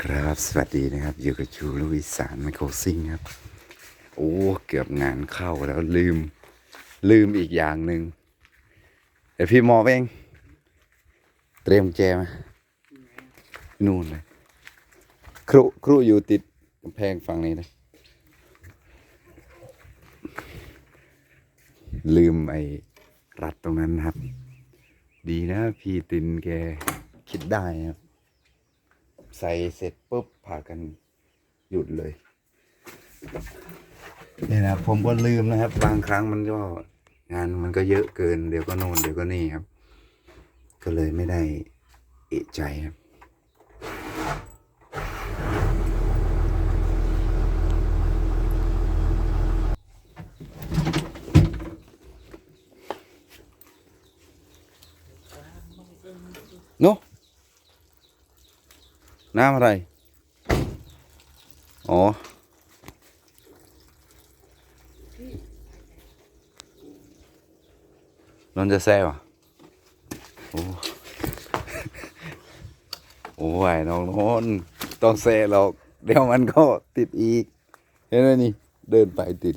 ครับ สวัสดีนะครับ อยู่กับชูลุยสารไมโครซิงครับ โอ้ เกือบงานเข้าแล้วลืม ลืมอีกอย่างหนึ่งเดี๋ยวพี่มอบเอง เตรียมแจมานู่นเลยครุครุอยู่ติดกำแพงฝั่งนี้เลยลืมไอ้รัดตรงนั้นครับ ดีนะพี่ตินแกคิดได้ครับ ใส่เสร็จปุ๊บผ่ากันหยุดเลยเนี่ยนะผมก็ลืมนะครับ บางครั้งมันก็งานมันก็เยอะเกิน เดี๋ยวก็โน่นเดี๋ยวก็นี่ครับ ก็เลยไม่ได้เอะใจครับ โน น้ำอะไร อ๋อนนจะแซ่บอะ โอ้ โอ้ยน้องนนต้องแซ่หรอก เดี๋ยวมันก็ติดอีก เห็นไหมนี่ เดินไปติด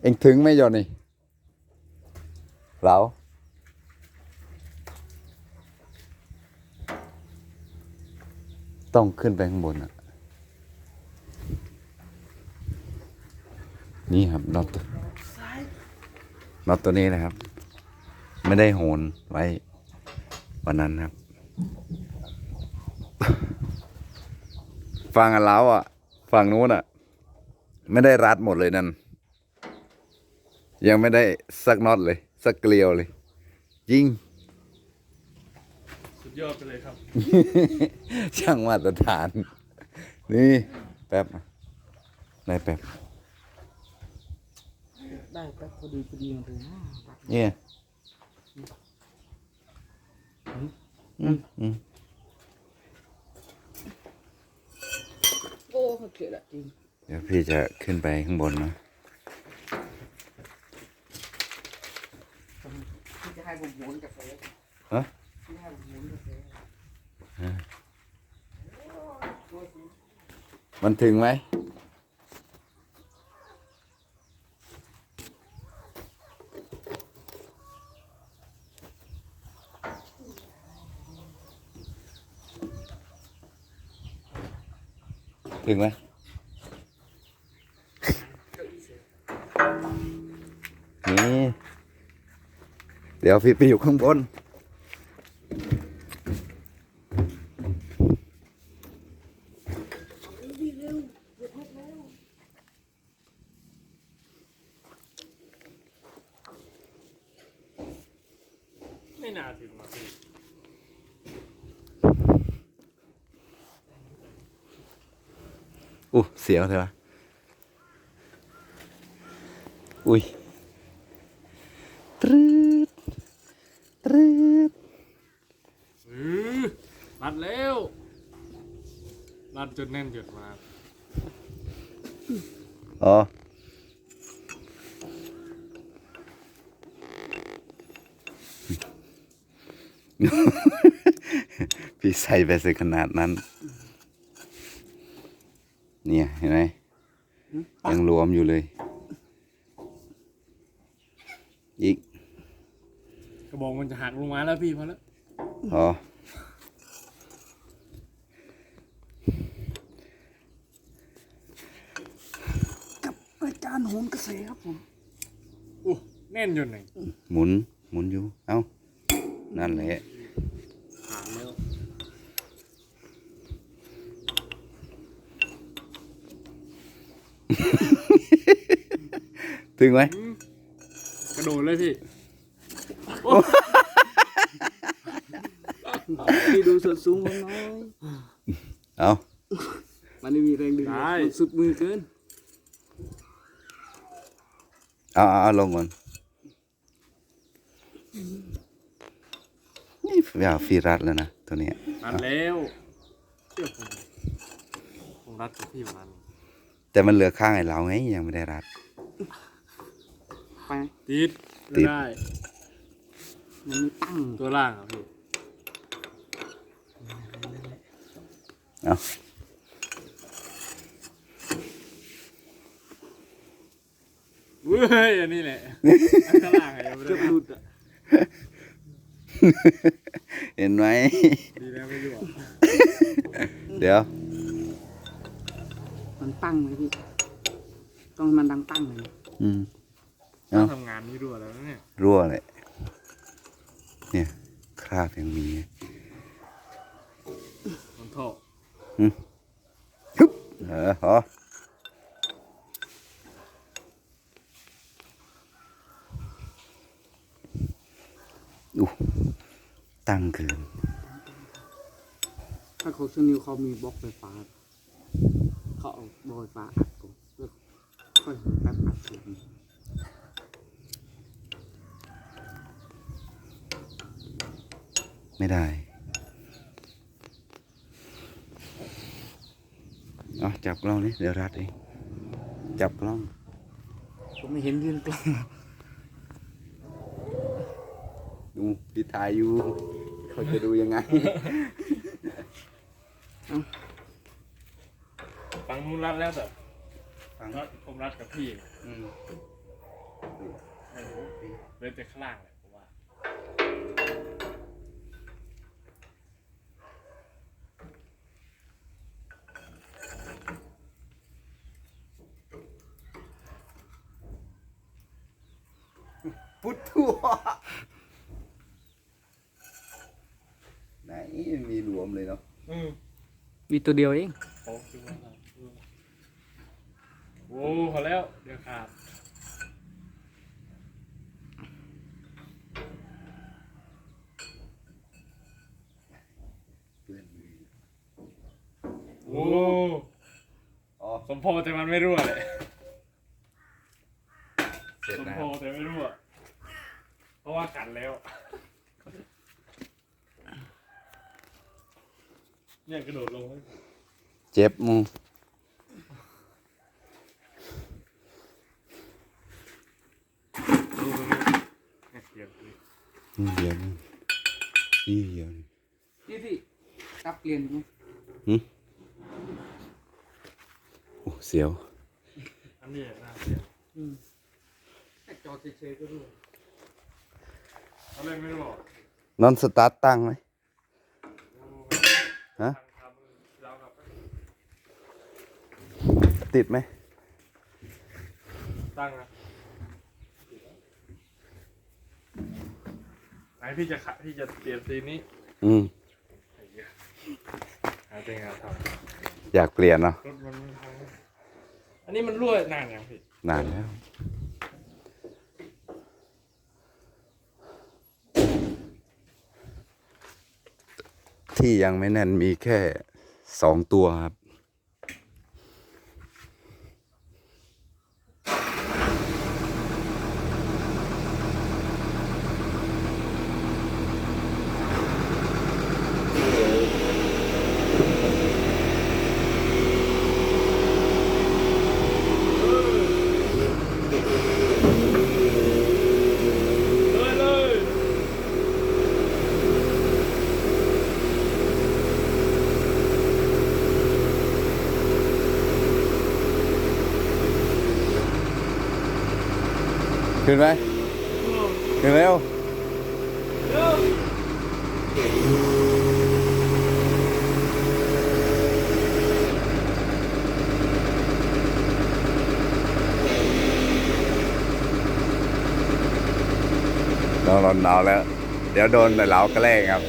เอ็งถึงไหมยอนนี่เรา ต้องขึ้นไปข้างบนอะ นี่ครับน็อตน็อตตัวนี้นะครับ ไม่ได้โหนไว้ วันนั้นครับ ฟังอันเล้าอะ ฝั่งนู้นอะ ไม่ได้รัดหมดเลยนั่น ยังไม่ได้สักน็อตเลย สักเกลียวเลย ยิง ยอดไปเลยครับ ช่างมาตรฐาน นี่แป๊บนายแป๊บ ได้แป๊บพอดีพอดีมาเลยนะเนี่ยอืมอืมโอ้เขาเกลียดอะจริงเดี๋ยวพี่จะขึ้นไปข้างบนนะที่จะให้ผมโหนกาแฟฮะที่ให้ผ มันถึงไหมถึงไหมนี่ เดี๋ยวพี่ไปอยู่ข้างบน ไม่น่าถึงมาพี่ อู้เสียวเถอะวะอุ้ยตรึดตรึดอือรัดแล้วรัดจนแน่นจดมาอ๋อพี่ใส่ไปสิขนาดนั้น เนี่ยเห็นไหมยังรวมอยู่เลย อีกกระบอกมันจะหักลงมาแล้วพี่พอแล้วอ๋อกับรายการโหนกระแสครับผมอู้แน่นจนไหนหมุน หมุนอยู่ เอ้า นั่นแหละผ่านแล้ว ถึงไหมอืมกระโดดเลยพี่พี่ดูส่วนสูงผมน้อยเอามันไม่มีแรงดึงมันสุดมือเกินเอาเอาเอาลงก่อนนี่อยากฟีรัดแล้วนะตัวเนี้ยรัดแล้วเชื่อผมผมรัดกับพี่ประมาณนี้ แต่มันเหลือข้างไอ้เราไงยังไม่ได้รัด ไปติดติดได้ มันไม่ตั้งตัวล่างอะพี่เอาเว้ยอันนี้แหละอันตัวล่างอะยังไม่เกืได้อบหลุดอะเห็นไหม ดีแล้วไม่รู้อะเดี๋ยว มันตั้งเลยพี่ ต้องให้มันดังตั้งเลยนะอืมต้อเอ้างทำงานนี้ด้วยแล้วเนี่ยรั่วเลยเนี่ย คราบยังมี มันท่อฮึบเออพออู้ตั้งเกิน ถ้าเขาชื่อนิวเขามีบล็อกไฟฟ้าเขาเอาบล็อกไฟฟ้าอัดก่อนแล้วค่อยแป๊บอัดเสียงไม่ได้เอาจับกล้องนี่เดี๋ยวรัดเอง จับกล้อง ผมไม่เห็นยืนกล้อง ดูพี่ทายอยู่ เขาจะดูยังไง ฟังนู้นรัดแล้วแต่ฟังรัดผมรัดกับพี่อืมไม่รู้เลยแต่ข้างล่างแหละผมว่าพุทธัวไหนมีหลวมเลยเนาะอืมมีตัวเดียวเอง โอ้คิดว่าครับ อืมโอ้พอแล้ว เดี๋ยวขาดเพื่อนมือโอ้อ๋อสมโพธิ์แต่มันไม่รั่วเลยเสร็จสมนะโพธิ์แต่ไม่รั่วเพราะว่ากัดแล้ว เนี่ยกระโดดลงให้ เจ็บมึง ดูตรงนี้เนี่ยเดี๋ยวดิ นี่เดียวนี่นี่เดียวนี่นี่พี่รับเปลี่ยนไหมโอ้เสียวอันนี้น่าเสียอืมแค่จอเฉยๆก็รู้เขาเล่นไม่บอกนอนสตาร์ทตั้งไหมฮะทำทำเรากับติดไหมตั้งนะ ไหนพี่จะขะพี่จะเปลี่ยนซีนนี้อืม ไอ้เหี้ยหาเจงหาทอยากเปลี่ยนเนาะำรถมันไม่พังอันนี้มันรั่วนานยังพี่นานแล้ว ที่ยังไม่แน่นมีแค่สองตัวครับ ขึ้นไหมขึ้นเร็วเร็วเราร้อนหนาวแล้ว เดี๋ยวโดนแต่เราก็แล้งครับ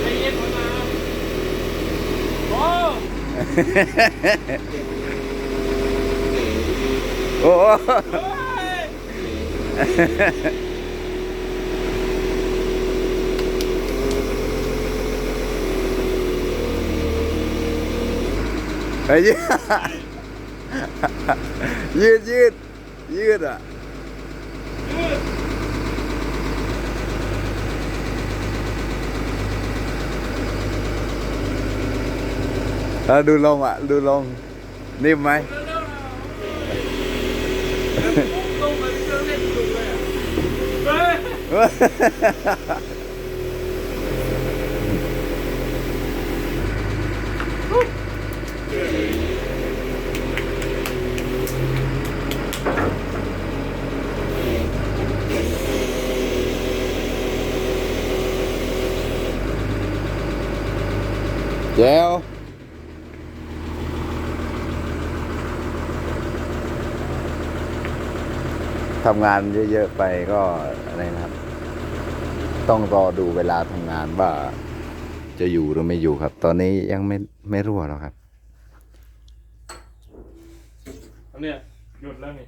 ใจเย็นมานะโอ้ โอ้โหเฮ้ยเฮ้ยยืดยืดยืดอะเออดูลงอะ ดูลงนิ่มไหม ハハハハ! ทำงานเยอะๆไปก็อะไรนะครับ ต้องรอดูเวลาทำงานว่าจะอยู่หรือไม่อยู่ครับ ตอนนี้ยังไม่ไม่รั่วหรอกครับนเนี้ยหยุดแล้วนี่